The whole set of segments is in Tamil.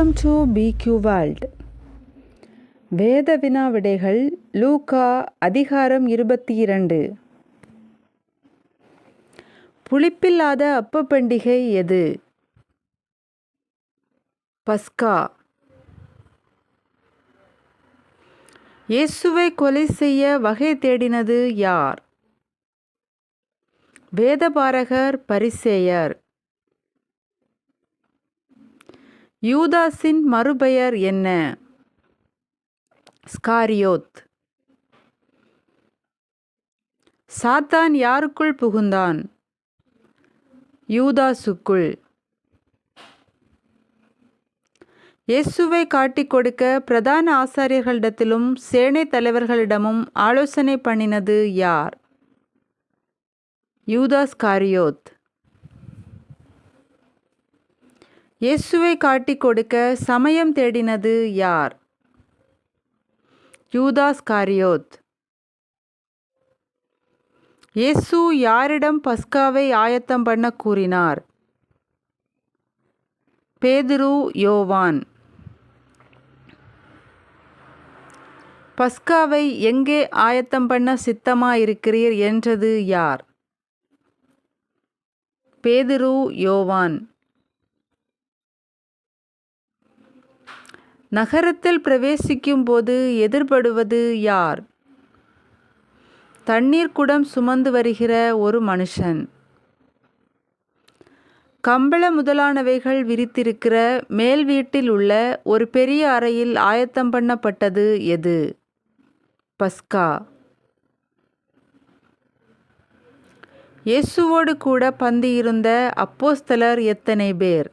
வெல்கம் டு பிக்யூ வேர்ல்ட் வேத வினா விடைகள் லூகா அதிகாரம் இருபத்தி இரண்டு புளிப்பில்லாத அப்ப பண்டிகை எது? பஸ்கா. இயேசுவை கொலை செய்ய வகை தேடினது யார்? வேதபாரகர் பரிசேயர். யூதாஸின் மறுபெயர் என்ன? ஸ்காரியோத். சாத்தான் யாருக்குள் புகுந்தான்? யூதாசுக்குள் இயேசுவை காட்டிக் கொடுக்க பிரதான ஆசாரியர்களிடத்திலும் சேனை தலைவர்களிடமும் ஆலோசனை பண்ணினது யார்? யூதாஸ் காரியோத். இயேசுவை காட்டிக் கொடுக்க சமயம் தேடினது யார்? யூதாஸ் காரியோத். இயேசு யாரிடம் பஸ்காவை ஆயத்தம் பண்ண கூறினார்? பேதுரு யோவான். பஸ்காவை எங்கே ஆயத்தம் பண்ண சித்தமாயிருக்கிறீர் என்றது யார்? பேதுரு யோவான். நகரத்தில் பிரவேசிக்கும் போது எதிர்படுவது யார்? தண்ணீர் குடம் சுமந்து வருகிற ஒரு மனுஷன். கம்பள முதலானவைகள் விரித்திருக்கிற மேல் வீட்டில் உள்ள ஒரு பெரிய அறையில் ஆயத்தம் பண்ணப்பட்டது எது? பஸ்கா. இயேசுவோடு கூட பந்தியிருந்த அப்போஸ்தலர் எத்தனை பேர்?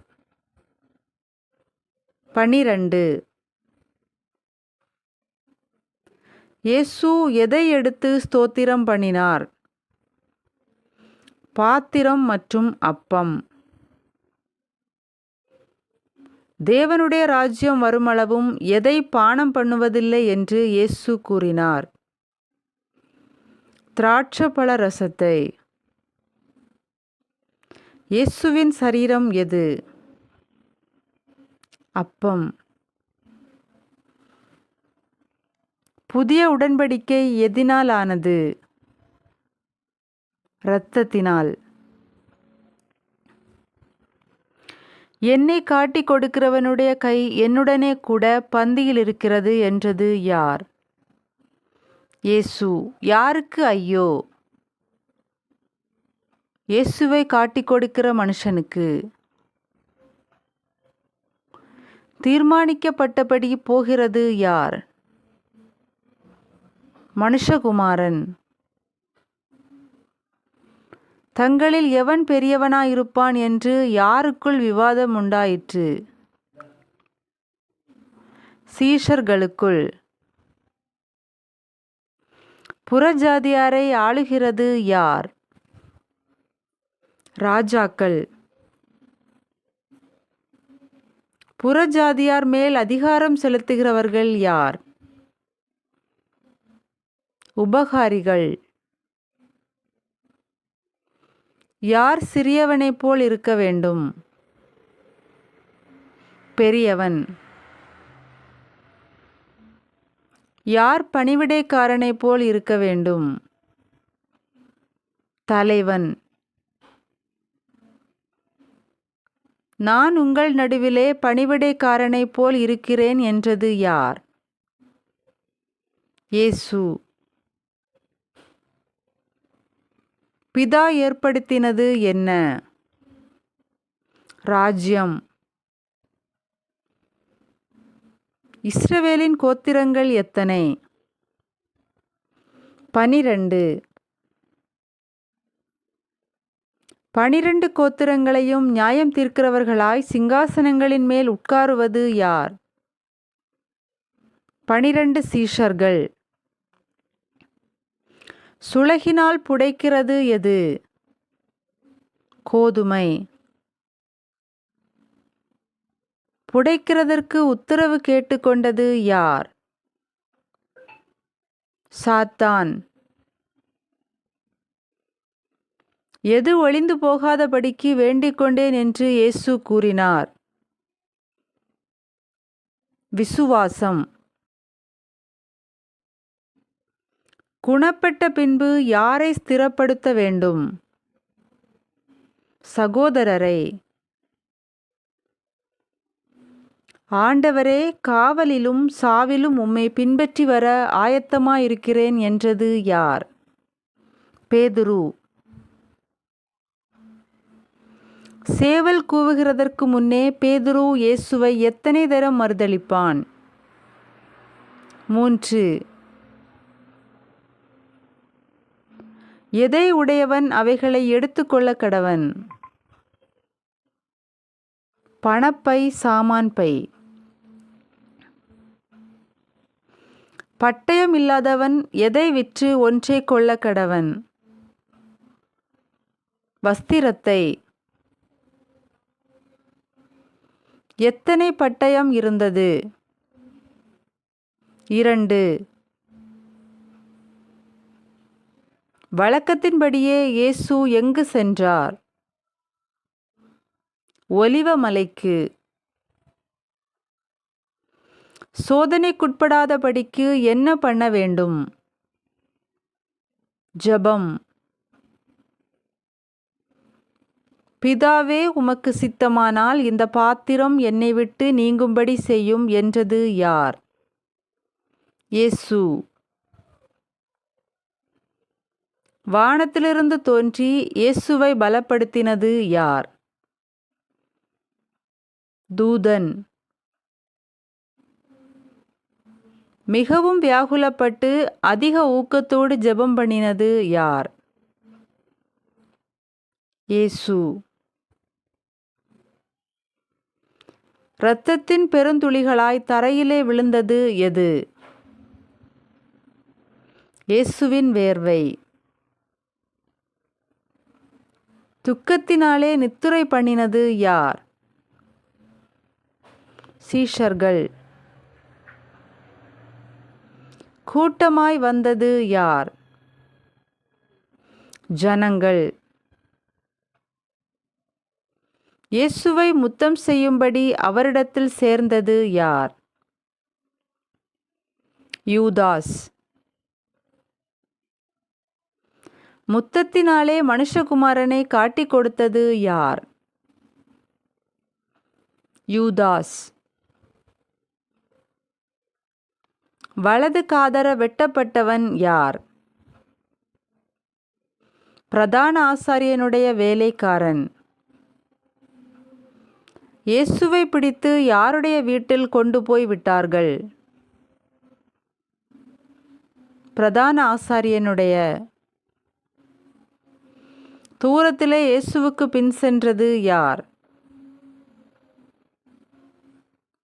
பனிரெண்டு. இயேசு எதை எடுத்து ஸ்தோத்திரம் பண்ணினார்? பாத்திரம் மற்றும் அப்பம். தேவனுடைய ராஜ்யம் வருமளவும் எதை பானம் பண்ணுவதில்லை என்று இயேசு கூறினார். திராட்சப்பழ ரசத்தை. இயேசுவின் சரீரம் எது? அப்பம். புதிய உடன்படிக்கை எதினால் ஆனது இரத்தத்தினால். என்னை காட்டி கொடுக்கிறவனுடைய கை என்னுடனே கூட பந்தியில் இருக்கிறது என்றது யார்? இயேசு. யாருக்கு ஐயோ? இயேசுவை காட்டி கொடுக்கிற மனுஷனுக்கு. தீர்மானிக்கப்பட்டபடி போகிறது யார்? மனுஷகுமாரன். தங்களில் எவன் பெரியவனாயிருப்பான் என்று யாருக்குள் விவாதம் உண்டாயிற்று? சீஷர்களுக்குள். புறஜாதியாரை ஆளுகிறது யார்? ராஜாக்கள். புறஜாதியார் மேல் அதிகாரம் செலுத்துகிறவர்கள் யார்? உபகாரிகள். யார் சிறியவனைப் போல் இருக்க வேண்டும்? பெரியவன். யார் பணிவிடைக்காரனைப் போல் இருக்க வேண்டும்? தலைவன். நான் உங்கள் நடுவிலே பணிவிடைக்காரனைப் போல் இருக்கிறேன் என்றது யார்? இயேசு. பிதா ஏற்படுத்தினது என்ன? ராஜ்யம். இஸ்ரவேலின் கோத்திரங்கள் எத்தனை? பனிரெண்டு. பனிரெண்டு கோத்திரங்களையும் நியாயம் தீர்க்கிறவர்களாய் சிங்காசனங்களின் மேல் உட்காருவது யார்? பனிரெண்டு சீஷர்கள். சுளகினால் புடைக்கிறது எது? கோதுமை. புடைக்கிறதற்கு உத்தரவு கேட்டுக்கொண்டது யார்? சாத்தான். எது ஒளிந்து போகாதபடிக்கு வேண்டிக் கொண்டேன் என்று இயேசு கூறினார். விசுவாசம். குணப்பட்ட பின்பு யாரை ஸ்திரப்படுத்த வேண்டும்? சகோதரரை ஆண்டவரே காவலிலும் சாவிலும் உம்மை பின்பற்றி வர ஆயத்தமாயிருக்கிறேன் என்றது யார்? பேதுரு சேவல் கூவுகிறதற்கு முன்னே பேதுரு இயேசுவை எத்தனை தரம் மறுதளிப்பான்? மூன்று எதை உடையவன் அவைகளை எடுத்துக்கொள்ள கடவன்? பணப்பை சாமான் பை. பட்டயம் இல்லாதவன் எதை விற்று ஒன்றை கொள்ள கடவன்? வஸ்திரத்தை. எத்தனை பட்டயம் இருந்தது? இரண்டு. வழக்கத்தின்படியே இயேசு எங்கு சென்றார்? ஒலிவமலைக்கு சோதனைக்குட்படாதபடிக்கு என்ன பண்ண வேண்டும்? ஜெபம். பிதாவே உமக்கு சித்தமானால் இந்த பாத்திரம் என்னை விட்டு நீங்கும்படி செய்யும் என்றது யார்? இயேசு. வானத்திலிருந்து தோன்றி இயேசுவை பலப்படுத்தினது யார்? தூதன். மிகவும் வியாகுலப்பட்டு அதிக ஊக்கத்தோடு ஜெபம் பண்ணினது யார்? இயேசு. இரத்தத்தின் பெருந்துளிகளாய் தரையிலே விழுந்தது எது? இயேசுவின் வேர்வை. துக்கத்தினாலே நித்துரை பண்ணினது யார்? சீஷர்கள். கூட்டமாய் வந்தது யார்? ஜனங்கள். இயேசுவை முத்தம் செய்யும்படி அவரிடத்தில் சேர்ந்தது யார்? யூதாஸ். முத்தத்தினாலே மனுஷகுமாரனை காட்டிக் கொடுத்தது யார்? யூதாஸ். வலது காதர வெட்டப்பட்டவன் யார்? பிரதான ஆசாரியனுடைய வேலைக்காரன். இயேசுவை பிடித்து யாருடைய வீட்டில் கொண்டு போய் விட்டார்கள்? பிரதான ஆசாரியனுடைய தூரத்திலே இயேசுவுக்கு பின் சென்றது யார்?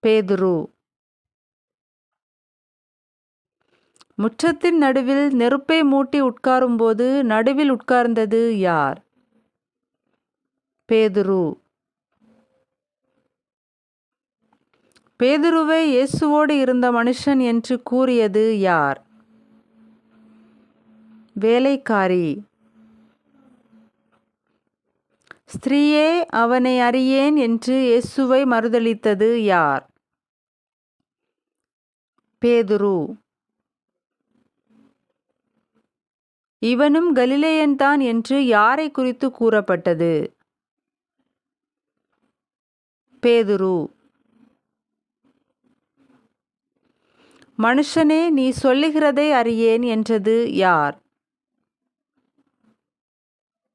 பேதுரு. முற்றத்தின் நடுவில் நெருப்பை மூட்டி உட்காரும்போது நடுவில் உட்கார்ந்தது யார்? பேதுரு. பேதுருவை இயேசுவோடு இருந்த மனுஷன் என்று கூறியது யார்? வேலைக்காரி. ஸ்திரீயே அவனை அறியேன் என்று இயேசுவை மறுதளித்தது யார்? பேதுரு. இவனும் கலிலேயன்தான் என்று யாரை குறித்து கூறப்பட்டது? பேதுரு. மனுஷனே நீ சொல்லுகிறதை அறியேன் என்றது யார்?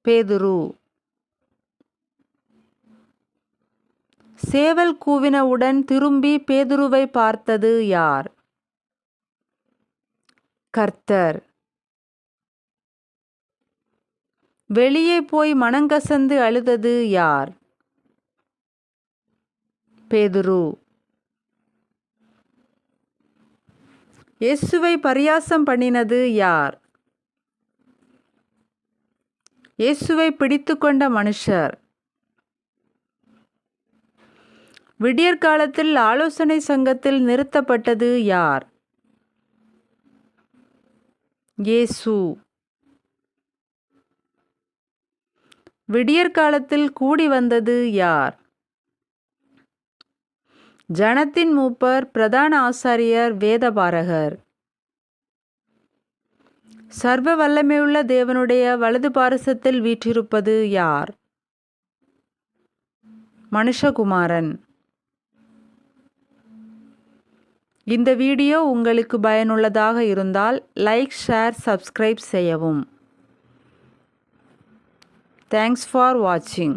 பேதுரு. சேவல் கூவினவுடன் திரும்பி பேதுருவை பார்த்தது யார்? கர்த்தர். வெளியே போய் மனங்கசந்து அழுதது யார்? பேதுரு. இயேசுவை பரியாசம் பண்ணினது யார்? இயேசுவை பிடித்து கொண்ட மனுஷர். விடியற்காலத்தில் ஆலோசனை சங்கத்தில் நிறுத்தப்பட்டது யார்? இயேசு. விடியற்காலத்தில் கூடி வந்தது யார்? ஜனத்தின் மூப்பர் பிரதான ஆசாரியர் வேதபாரகர். சர்வ வல்லமையுள்ள தேவனுடைய வலது பாரசத்தில் வீற்றிருப்பது யார்? மனுஷகுமாரன். இந்த வீடியோ உங்களுக்கு பயனுள்ளதாக இருந்தால் லைக் ஷேர் சப்ஸ்கிரைப் செய்யவும். தேங்க்ஸ் ஃபார் வாட்சிங்